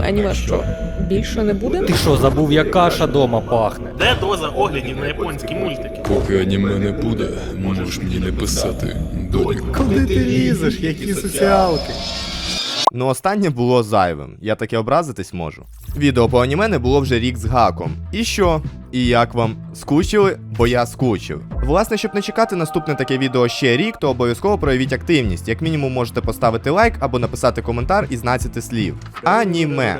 Аніме що? Більше не буде? Ти що, забув, як каша дома пахне? Де доза оглядів на японські мультики? Поки аніме не буде, можеш мені не писати, доню. Куди ти лізеш? Які соціалки? Ну, останнє було зайвим. Я таке образитись можу. Відео по аніме не було вже рік з гаком. І що? І як вам? Скучили? Бо я скучив. Власне, щоб не чекати наступне таке відео ще рік, то обов'язково проявіть активність. Як мінімум можете поставити лайк або написати коментар із 12 слів. Аніме.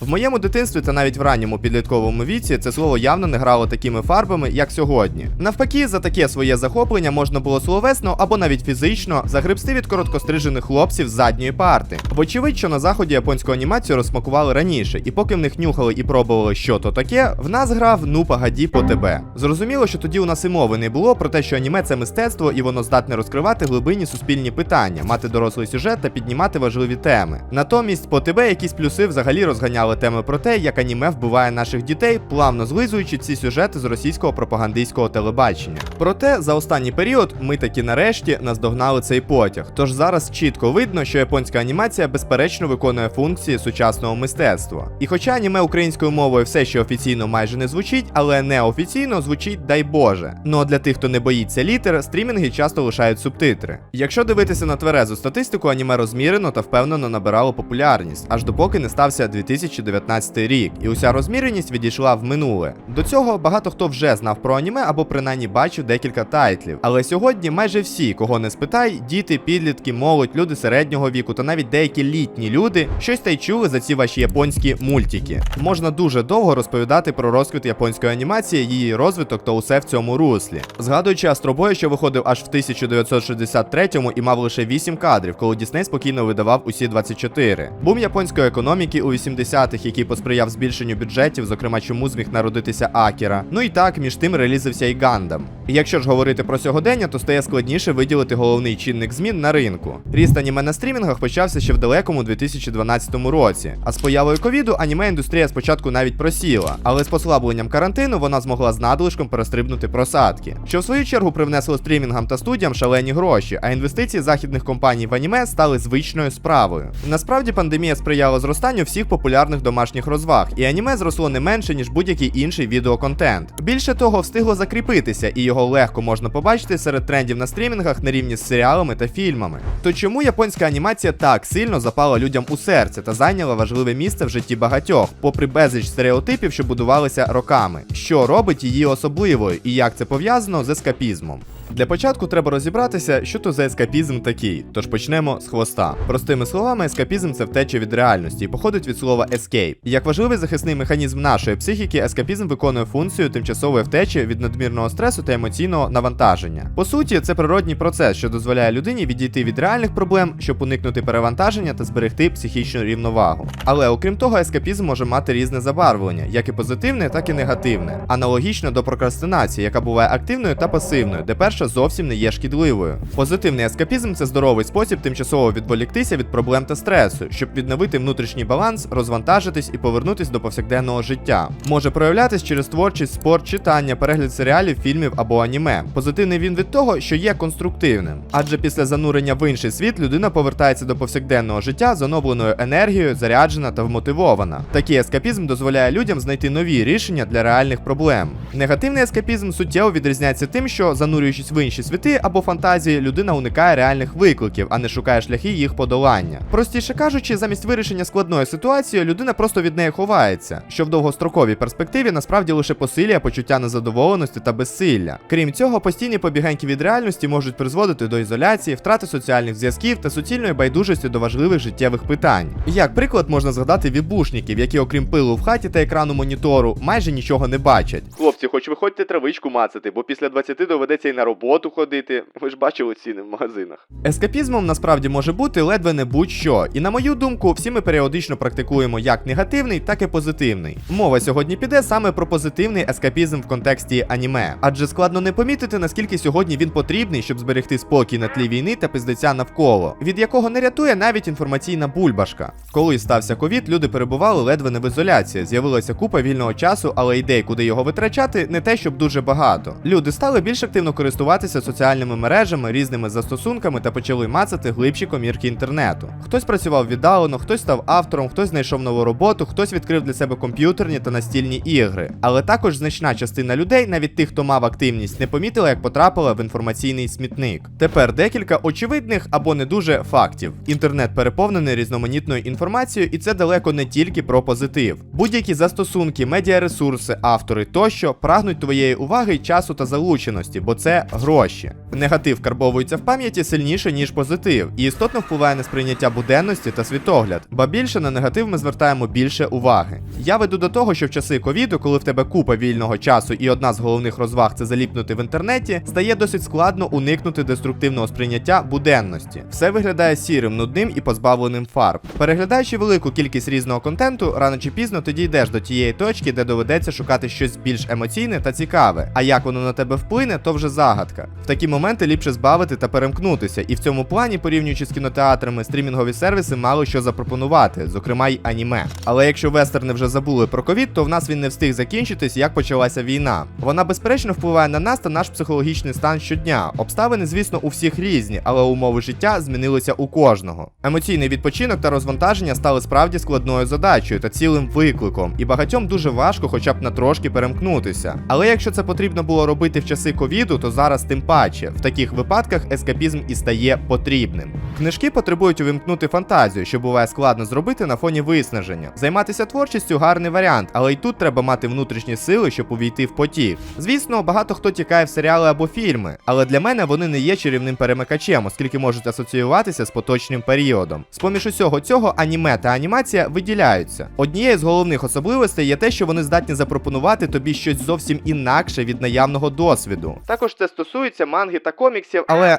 В моєму дитинстві та навіть в ранньому підлітковому віці це слово явно не грало такими фарбами, як сьогодні. Навпаки, за таке своє захоплення можна було словесно або навіть фізично загребсти від короткострижених хлопців з задньої парти. Вочевидь, що на заході японську анімацію розсмакували раніше, і поки в них нюхали і пробували, що то таке, в нас грав ну погоді по тебе. Зрозуміло, що тоді у нас і мови не було про те, що аніме це мистецтво і воно здатне розкривати глибинні суспільні питання, мати дорослий сюжет та піднімати важливі теми. Натомість по тебе якісь плюси взагалі розганяли теми про те, як аніме вбиває наших дітей, плавно злизуючи ці сюжети з російського пропагандистського телебачення. Проте за останній період ми таки нарешті наздогнали цей потяг. Тож зараз чітко видно, що японська анімація безперечно виконує функції сучасного мистецтва. І хоча аніме українською мовою все ще офіційно майже не звучить, але неофіційно звучить дай Боже. Ну а для тих, хто не боїться літер, стрімінги часто лишають субтитри. Якщо дивитися на тверезу статистику, аніме розмірено та впевнено набирало популярність, аж допоки не стався 2019 рік, і уся розміреність відійшла в минуле. До цього багато хто вже знав про аніме або принаймні бачив декілька тайтлів. Але сьогодні майже всі, кого не спитай, діти, підлітки, молодь, люди середнього віку та навіть деякі літні люди щось та й чули за ці ваші японські мультики. Можна дуже довго розповідати про розквіт японської анімації, її розвиток та усе в цьому руслі. Згадуючи Астробой, що виходив аж в 1963-му і мав лише 8 кадрів, коли Дісней спокійно видавав усі 24. Бум японської економіки у 80-х, який посприяв збільшенню бюджетів, зокрема чому зміг народитися Акіра. Ну і так, між тим релізився і Гандам. Якщо ж говорити про сьогодення, то стає складніше виділити головний чинник змін на ринку. Ріст аніме на стрімінгах почався ще в далекому 2012 році. А з появою ковіду аніме індустрія спочатку навіть просіла, але з послабленням карантину вона змогла з надлишком перестрибнути просадки, що в свою чергу привнесло стрімінгам та студіям шалені гроші, а інвестиції західних компаній в аніме стали звичною справою. Насправді пандемія сприяла зростанню всіх популярних домашніх розваг, і аніме зросло не менше, ніж будь-який інший відеоконтент. Більше того, встигло закріпитися, і його легко можна побачити серед трендів на стрімінгах на рівні з серіалами та фільмами. То чому японська анімація так сильно запала людям у серце та зайняла важливе місце в житті багатьох, попри безліч стереотипів, що будувалися роками, що робить її особливою і як це пов'язано з ескапізмом. Для початку треба розібратися, що то за ескапізм такий, тож почнемо з хвоста. Простими словами, ескапізм це втеча від реальності і походить від слова escape. Як важливий захисний механізм нашої психіки, ескапізм виконує функцію тимчасової втечі від надмірного стресу та емоційного навантаження. По суті, це природній процес, що дозволяє людині відійти від реальних проблем, щоб уникнути перевантаження та зберегти психічну рівновагу. Але окрім того, ескапізм може мати різне забарвлення, як і позитивне, так і негативне, аналогічно до прокрастинації, яка буває активною та пасивною, де перша зовсім не є шкідливою. Позитивний ескапізм це здоровий спосіб тимчасово відволіктися від проблем та стресу, щоб відновити внутрішній баланс, розвантажитись і повернутись до повсякденного життя. Може проявлятись через творчість, спорт, читання, перегляд серіалів, фільмів або аніме. Позитивний він від того, що є конструктивним. Адже після занурення в інший світ людина повертається до повсякденного життя з оновленою енергією, заряджена та вмотивована. Такий ескапізм дозволяє людям знайти нові рішення для реальних проблем. Негативний ескапізм суттєво відрізняється тим, що занурюючись в інші світи або фантазії, людина уникає реальних викликів, а не шукає шляхи їх подолання. Простіше кажучи, замість вирішення складної ситуації, людина просто від неї ховається, що в довгостроковій перспективі насправді лише посилює почуття незадоволеності та безсилля. Крім цього, постійні побігеньки від реальності можуть призводити до ізоляції, втрати соціальних зв'язків та суцільної байдужості до важливих життєвих питань. Як приклад можна згадати вібушників, які, окрім пилу в хаті та екрану монітору, майже нічого не бачать. Хлопці, хоч виходьте травичку мацати, бо після 20 доведеться й на роботу ходити. Ви ж бачили ціни в магазинах. Ескапізмом насправді може бути ледве не будь-що. І на мою думку, всі ми періодично практикуємо як негативний, так і позитивний. Мова сьогодні піде саме про позитивний ескапізм в контексті аніме. Адже складно не помітити, наскільки сьогодні він потрібний, щоб зберегти спокій на тлі війни та пиздеця навколо, від якого не рятує навіть інформаційна бульбашка. Коли стався ковід, люди перебували ледве не в ізоляції. З'явилася купа вільного часу, але ідей, куди його витрачати, не те, щоб дуже багато. Люди стали більш активно користуватися користуватися соціальними мережами, різними застосунками та почали мацати глибші комірки інтернету. Хтось працював віддалено, хтось став автором, хтось знайшов нову роботу, хтось відкрив для себе комп'ютерні та настільні ігри. Але також значна частина людей, навіть тих, хто мав активність, не помітила, як потрапила в інформаційний смітник. Тепер декілька очевидних або не дуже фактів. Інтернет переповнений різноманітною інформацією, і це далеко не тільки про позитив. Будь-які застосунки, медіаресурси, автори тощо прагнуть твоєї уваги, часу та залученості, бо це гроші. Негатив карбовується в пам'яті сильніше, ніж позитив, і істотно впливає на сприйняття буденності та світогляд. Ба більше на негатив ми звертаємо більше уваги. Я веду до того, що в часи ковіду, коли в тебе купа вільного часу і одна з головних розваг це заліпнути в інтернеті, стає досить складно уникнути деструктивного сприйняття буденності. Все виглядає сірим, нудним і позбавленим фарб. Переглядаючи велику кількість різного контенту, рано чи пізно ти дійдеш до тієї точки, де доведеться шукати щось більш емоційне та цікаве. А як воно на тебе вплине, то вже загадка. В такі моменти ліпше збавити та перемкнутися. І в цьому плані, порівнюючи з кінотеатрами, стрімінгові сервіси мало що запропонувати, зокрема й аніме. Але якщо вестерни вже забули про ковід, то в нас він не встиг закінчитись, як почалася війна. Вона безперечно впливає на нас та наш психологічний стан щодня. Обставини, звісно, у всіх різні, але умови життя змінилися у кожного. Емоційний відпочинок та розвантаження стали справді складною задачею та цілим викликом, і багатьом дуже важко, хоча б на трошки перемкнутися. Але якщо це потрібно було робити в часи ковіду, то зараз тим паче. В таких випадках ескапізм і стає потрібним. Книжки потребують увімкнути фантазію, що буває складно зробити на фоні виснаження. Займатися творчістю гарний варіант, але й тут треба мати внутрішні сили, щоб увійти в потік. Звісно, багато хто тікає в серіали або фільми, але для мене вони не є чарівним перемикачем, оскільки можуть асоціюватися з поточним періодом. З поміж усього цього аніме та анімація виділяються. Однією з головних особливостей є те, що вони здатні запропонувати тобі щось зовсім інакше від наявного досвіду. Також це стосується манги та коміксів, але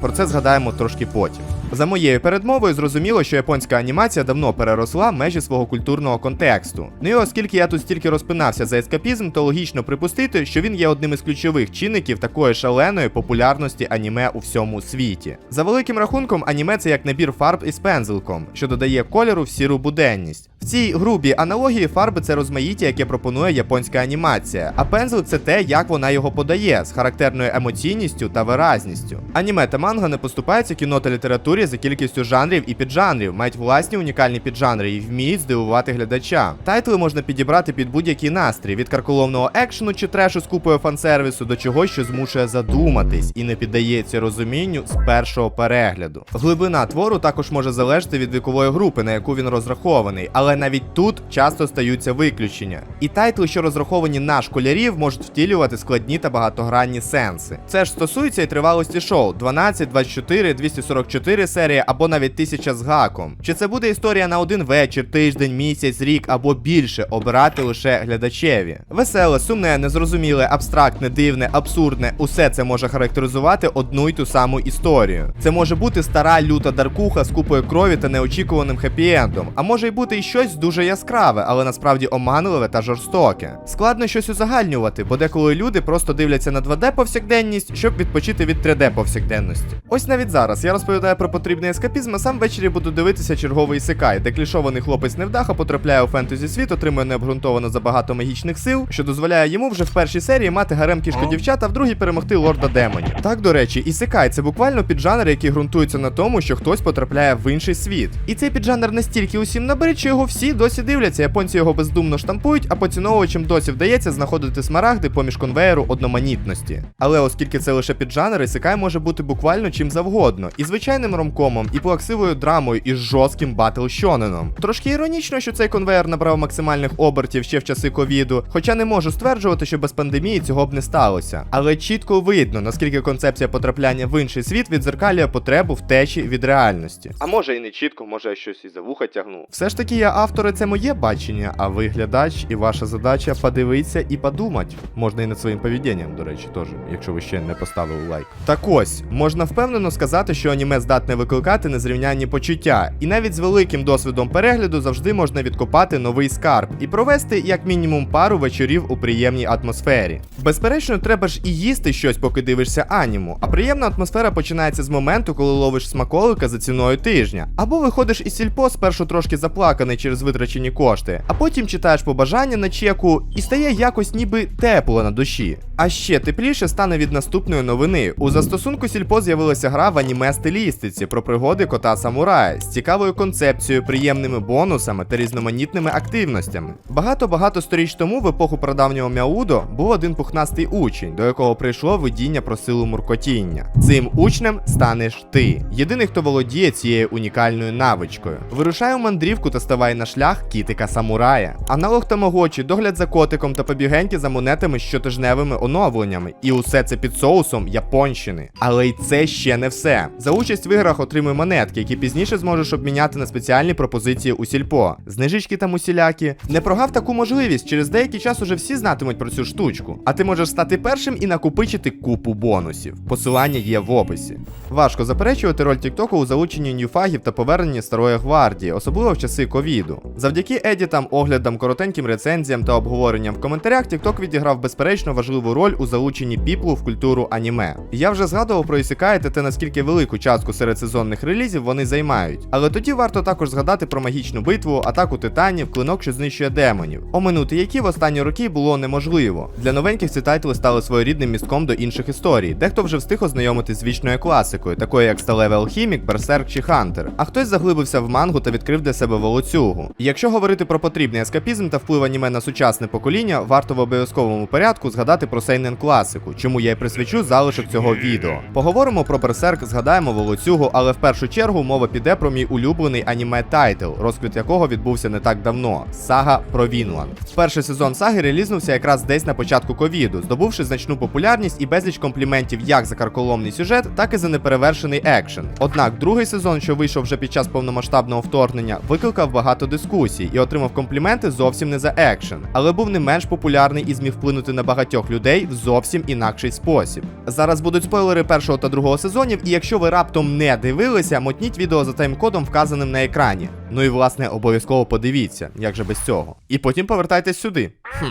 про це згадаємо трошки потім. За моєю передмовою зрозуміло, що японська анімація давно переросла межі свого культурного контексту. Ну і оскільки я тут стільки розпинався за ескапізм, то логічно припустити, що він є одним із ключових чинників такої шаленої популярності аніме у всьому світі. За великим рахунком, аніме це як набір фарб із пензликом, що додає кольору в сіру буденність. В цій грубій аналогії фарби це розмаїття, яке пропонує японська анімація, а пензлик це те, як вона його подає, з характерною емоційністю та виразністю. Аніме та манга не поступаються кіно та літературі за кількістю жанрів і піджанрів, мають власні унікальні піджанри і вміють здивувати глядача. Тайтли можна підібрати під будь-який настрій, від карколомного екшену чи трешу з купою фансервісу до чогось, що змушує задуматись і не піддається розумінню з першого перегляду. Глибина твору також може залежати від вікової групи, на яку він розрахований, але навіть тут часто стаються виключення. І тайтли, що розраховані на школярів, можуть втілювати складні та багатогранні сенси. Це ж стосується і тривалості шоу: 12, 24, 244 серії або навіть 1000 з гаком. Чи це буде історія на один вечір, тиждень, місяць, рік або більше, обирати лише глядачеві. Веселе, сумне, незрозуміле, абстрактне, дивне, абсурдне усе це може характеризувати одну й ту саму історію. Це може бути стара люта даркуха з купою крові та неочікуваним хеппі-ендом, а може й бути й щось дуже яскраве, але насправді оманливе та жорстоке. Складно щось узагальнювати, бо деколи люди просто дивляться на 2D повсякденність, щоб відпочити від 3D повсякденності. Ось навіть зараз я розповідаю про потрібний ескапізм, а сам ввечері буду дивитися черговий ісекай, де клішований хлопець невдаха потрапляє у фентезі світ, отримує необґрунтовано забагато магічних сил, що дозволяє йому вже в першій серії мати гарем кішко дівчат, а в другій перемогти лорда демонів. Так, до речі, ісекай це буквально піджанр, який ґрунтується на тому, що хтось потрапляє в інший світ. І цей піджанр настільки усім набрид, що його всі досі дивляться. Японці його бездумно штампують, а поціновувачам досі вдається знаходити смарагди поміж конвеєру одноманітності. Але оскільки це лише піджанр, ісекай може бути буквально чим завгодно, і звичайним ромкомом, і плаксивою драмою, і з жорстким батл щоненом. Трошки іронічно, що цей конвеєр набрав максимальних обертів ще в часи ковіду, хоча не можу стверджувати, що без пандемії цього б не сталося. Але чітко видно, наскільки концепція потрапляння в інший світ відзеркалює потребу втечі від реальності. А може і не чітко, може я щось і за вуха тягну. Все ж таки, я автори, це моє бачення, а ви глядач, і ваша задача подивитися і подумати. Можна і над своїм поведінням, до речі, теж, якщо ви ще не поставили лайк. Так ось, можна впевнено сказати, що аніме здатне викликати незрівнянні почуття, і навіть з великим досвідом перегляду завжди можна відкопати новий скарб і провести як мінімум пару вечорів у приємній атмосфері. Безперечно, треба ж і їсти щось, поки дивишся аніму, а приємна атмосфера починається з моменту, коли ловиш смаколика за ціною тижня. Або виходиш із сільпо спершу трошки заплаканий через витрачені кошти, а потім читаєш побажання на чеку і стає якось ніби тепло на душі. А ще тепліше стане від наступної новини. У застосунку сільпо з'явилася гра в аніме стилістиці про пригоди кота самурая з цікавою концепцією, приємними бонусами та різноманітними активностями. Багато-багато сторіч тому, в епоху прадавнього Мяудо, був один пухнастий учень, до якого прийшло видіння про силу муркотіння. Цим учнем станеш ти, єдиний, хто володіє цією унікальною навичкою. Вирушай у мандрівку та ставай на шлях кітика самурая. Аналог тамагочі, догляд за котиком та побігеньки за монетами з щотижневими оновленнями. І усе це під соусом японщини. Але й це ще не все. За участь в іграх отримуй монетки, які пізніше зможеш обміняти на спеціальні пропозиції у сільпо. Знижечки там усілякі. Не прогав таку можливість, через деякий час уже всі знатимуть про цю штучку. А ти можеш стати першим і накопичити купу бонусів. Посилання є в описі. Важко заперечувати роль Тіктоку у залученні ньюфагів та поверненні старої гвардії, особливо в часи ковіду. Завдяки едітам, оглядам, коротеньким рецензіям та обговоренням в коментарях Тікток відіграв безперечно важливу роль у залученні піплу в культуру аніме. Я вже згадував про Ісікай та те, наскільки велику частку серед сезонних релізів вони займають. Але тоді варто також згадати про магічну битву, атаку титанів, клинок, що знищує демонів, оминути які в останні роки було неможливо. Для новеньких ці тайтли стали своєрідним містком до інших історій. Дехто вже встиг ознайомитись з вічною класикою, такою як Сталевий Алхімік, Берсерк чи Хантер. А хтось заглибився в мангу та відкрив для себе волоцюгу. Якщо говорити про потрібний ескапізм та вплив аніме на сучасне покоління, варто в обов'язковому порядку згадати про Сейнен класику, чому я й присвячу залишок цього відео. Поговоримо про Берсерк, згадаємо волоцюгу, але в першу чергу мова піде про мій улюблений аніме тайтл, розквіт якого відбувся не так давно сага про Вінланд. Перший сезон саги релізнувся якраз десь на початку ковіду, здобувши значну популярність і безліч компліментів як за карколомний сюжет, так і за неперевершений екшен. Однак другий сезон, що вийшов вже під час повномасштабного вторгнення, викликав багато дискусій і отримав компліменти зовсім не за екшен, але був не менш популярний і зміг вплинути на багатьох людей в зовсім інакший спосіб. Зараз будуть спойлери першого та другого сезонів, і якщо ви раптом не дивилися, мотніть відео за тайм-кодом, вказаним на екрані. Ну і власне обов'язково подивіться, як же без цього. І потім повертайтесь сюди. Хм.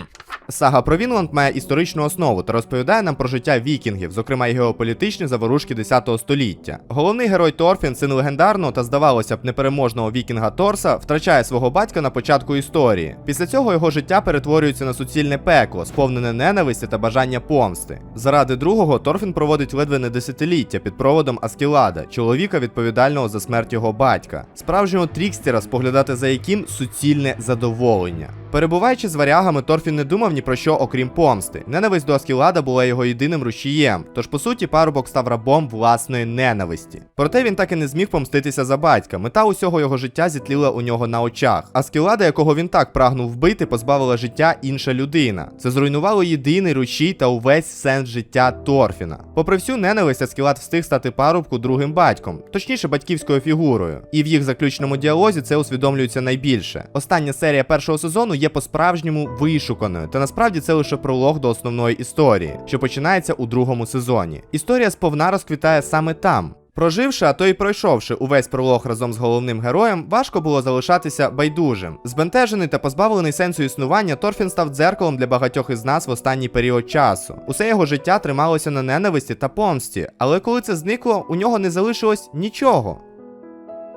Сага про Вінланд має історичну основу та розповідає нам про життя вікінгів, зокрема й геополітичні заворушки 10 століття. Головний герой Торфін, син легендарного та здавалося б непереможного вікінга Торса, втрачає свого батька на початку історії. Після цього його життя перетворюється на суцільне пекло, сповнене ненависті та бажання помсти. Заради другого Торфін проводить ледве не десятиліття під проводом Аскілада, чоловіка відповідального за смерть його батька, справжнього трікстера, споглядати за яким суцільне задоволення. Перебуваючи з варягами, Торфін не думав ні про що, окрім помсти. Ненависть до Аскілада була його єдиним рушієм, тож по суті парубок став рабом власної ненависті. Проте він так і не зміг помститися за батька. Мета усього його життя зітліла у нього на очах. Аскілада, якого він так прагнув вбити, позбавила життя інша людина. Це зруйнувало єдиний рушій та увесь сенс життя Торфіна. Попри всю ненависть, Аскілад встиг стати парубку другим батьком, точніше батьківською фігурою. І в їх заключному діалозі це усвідомлюється найбільше. Остання серія першого сезону є по-справжньому вишуканою, та насправді це лише пролог до основної історії, що починається у другому сезоні. Історія сповна розквітає саме там. Проживши, а то й пройшовши увесь пролог разом з головним героєм, важко було залишатися байдужим. Збентежений та позбавлений сенсу існування, Торфін став дзеркалом для багатьох із нас в останній період часу. Усе його життя трималося на ненависті та помсті, але коли це зникло, у нього не залишилось нічого.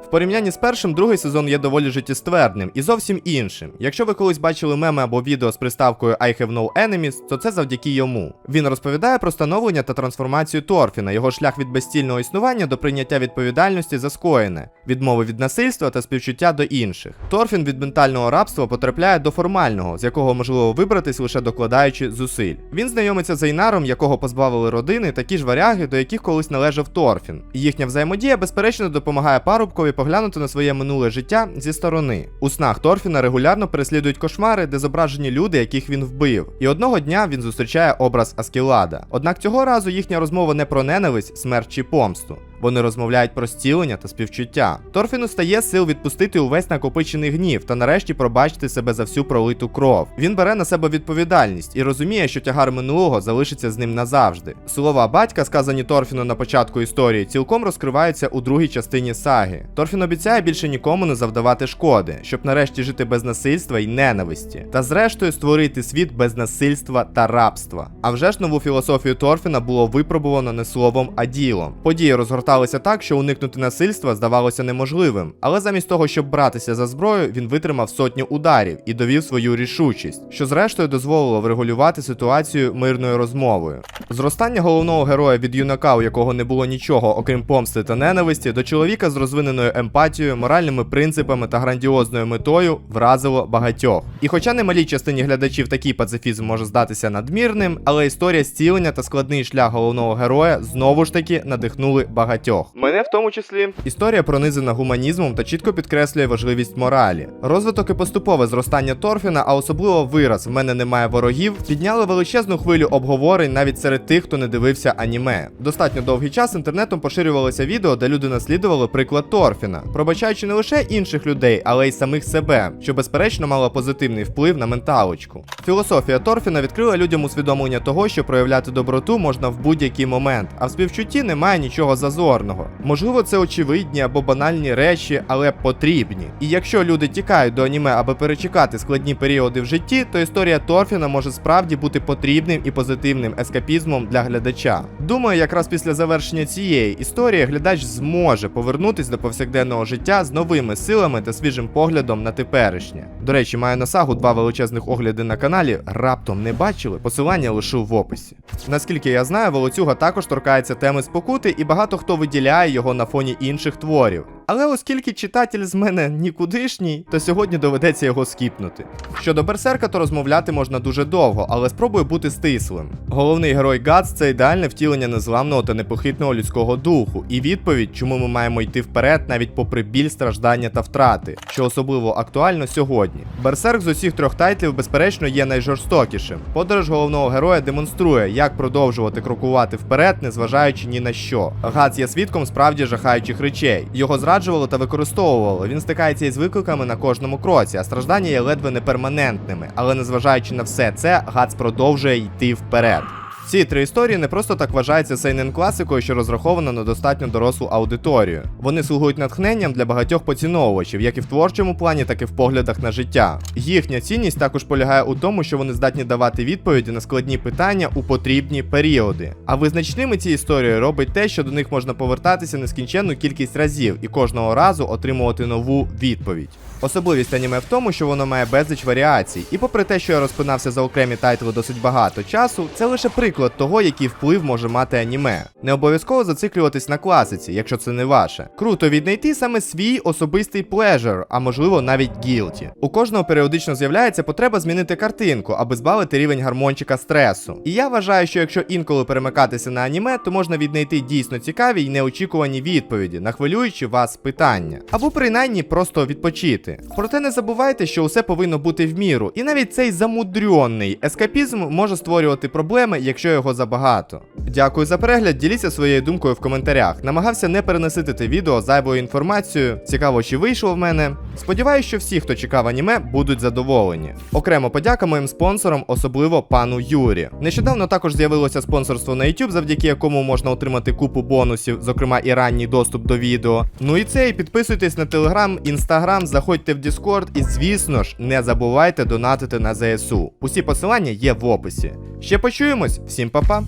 В порівнянні з першим, другий сезон є доволі життєствердним і зовсім іншим. Якщо ви колись бачили меми або відео з приставкою I have no enemies, то це завдяки йому. Він розповідає про становлення та трансформацію Торфіна, його шлях від безцільного існування до прийняття відповідальності за скоєне, відмови від насильства та співчуття до інших. Торфін від ментального рабства потрапляє до формального, з якого можливо вибратись лише докладаючи зусиль. Він знайомиться з Ейнаром, якого позбавили родини, такі ж варяги, до яких колись належав Торфін. Їхня взаємодія безперечно допомагає парубкові поглянути на своє минуле життя зі сторони. У снах Торфіна регулярно переслідують кошмари, де зображені люди, яких він вбив. І одного дня він зустрічає образ Аскілада. Однак цього разу їхня розмова не про ненависть, смерть чи помсту, Вони розмовляють про зцілення та співчуття. Торфіну стає сил відпустити увесь накопичений гнів та нарешті пробачити себе за всю пролиту кров. Він бере на себе відповідальність і розуміє, що тягар минулого залишиться з ним назавжди. Слова батька, сказані Торфіну на початку історії, цілком розкриваються у другій частині саги. Торфін обіцяє більше нікому не завдавати шкоди, щоб нарешті жити без насильства і ненависті, та зрештою створити світ без насильства та рабства. А вже ж нову філософію Торфіна було випробувано не словом, а ділом. Події розгорталися так, що уникнути насильства здавалося неможливим, але замість того, щоб братися за зброю, він витримав сотню ударів і довів свою рішучість, що зрештою дозволило врегулювати ситуацію мирною розмовою. Зростання головного героя від юнака, у якого не було нічого, окрім помсти та ненависті, до чоловіка з розвиненою емпатією, моральними принципами та грандіозною метою вразило багатьох. І хоча немалій частині глядачів такий пацифізм може здатися надмірним, але історія зцілення та складний шлях головного героя знову ж таки надихнули багатьох. Мене в тому числі. Історія пронизана гуманізмом та чітко підкреслює важливість моралі. Розвиток і поступове зростання Торфіна, а особливо вираз в мене немає ворогів, підняли величезну хвилю обговорень навіть серед тих, хто не дивився аніме. Достатньо довгий час інтернетом поширювалося відео, де люди наслідували приклад Торфіна, пробачаючи не лише інших людей, але й самих себе, що безперечно мало позитивний вплив на менталочку. Філософія Торфіна відкрила людям усвідомлення того, що проявляти доброту можна в будь-який момент, а в співчутті немає нічого зазорного. Можливо, це очевидні або банальні речі, але потрібні. І якщо люди тікають до аніме, аби перечекати складні періоди в житті, то історія Торфіна може справді бути потрібним і позитивним ескапізмом для глядача. Думаю, якраз після завершення цієї історії глядач зможе повернутись до повсякденного життя з новими силами та свіжим поглядом на теперішнє. До речі, маю на сагу два величезних огляди на каналі. Раптом не бачили. Посилання лишу в описі. Наскільки я знаю, Волоцюга також торкається теми спокути, і багато хто виділяє його на фоні інших творів. Але оскільки читатель з мене нікудишній, то сьогодні доведеться його скіпнути. Щодо берсерка, то розмовляти можна дуже довго, але спробую бути стислим. Головний герой Гац це ідеальне втілення незламного та непохитного людського духу, і відповідь, чому ми маємо йти вперед, навіть попри біль, страждання та втрати, що особливо актуально сьогодні. Берсерк з усіх трьох тайтлів, безперечно, є найжорстокішим. Подорож головного героя демонструє, як продовжувати крокувати вперед, незважаючи ні на що. Гац є свідком справді жахаючих речей. Його зраджували та використовували. Він стикається із викликами на кожному кроці, а страждання є ледве не перманентними. Але незважаючи на все це, Гац продовжує йти вперед. Ці три історії не просто так вважаються сейнен класикою, що розрахована на достатньо дорослу аудиторію. Вони слугують натхненням для багатьох поціновувачів, як і в творчому плані, так і в поглядах на життя. Їхня цінність також полягає у тому, що вони здатні давати відповіді на складні питання у потрібні періоди. А визначними ці історії робить те, що до них можна повертатися нескінченну кількість разів і кожного разу отримувати нову відповідь. Особливість аніме в тому, що воно має безліч варіацій, і попри те, що я розпинався за окремі тайтли досить багато часу, це лише приклад того, який вплив може мати аніме. Не обов'язково зациклюватись на класиці, якщо це не ваше. Круто віднайти саме свій особистий плежер, а можливо навіть гілті. У кожного періодично з'являється потреба змінити картинку, аби збавити рівень гармончика стресу. І я вважаю, що якщо інколи перемикатися на аніме, то можна віднайти дійсно цікаві й неочікувані відповіді на хвилюючі вас питання, або принаймні просто відпочити. Проте не забувайте, що усе повинно бути в міру, і навіть цей замудрьонний ескапізм може створювати проблеми, якщо його забагато. Дякую за перегляд, діліться своєю думкою в коментарях. Намагався не переносити відео зайвою інформацією. Цікаво, чи вийшло в мене. Сподіваюсь, що всі, хто чекав аніме, будуть задоволені. Окремо подяка моїм спонсорам, особливо пану Юрі. Нещодавно також з'явилося спонсорство на YouTube, завдяки якому можна отримати купу бонусів, зокрема і ранній доступ до відео. Ну і це, і підписуйтесь на телеграм, інстаграм, заходьте в Discord і, звісно ж, не забувайте донатити на ЗСУ. Усі посилання є в описі. Ще почуємось, всім па-па!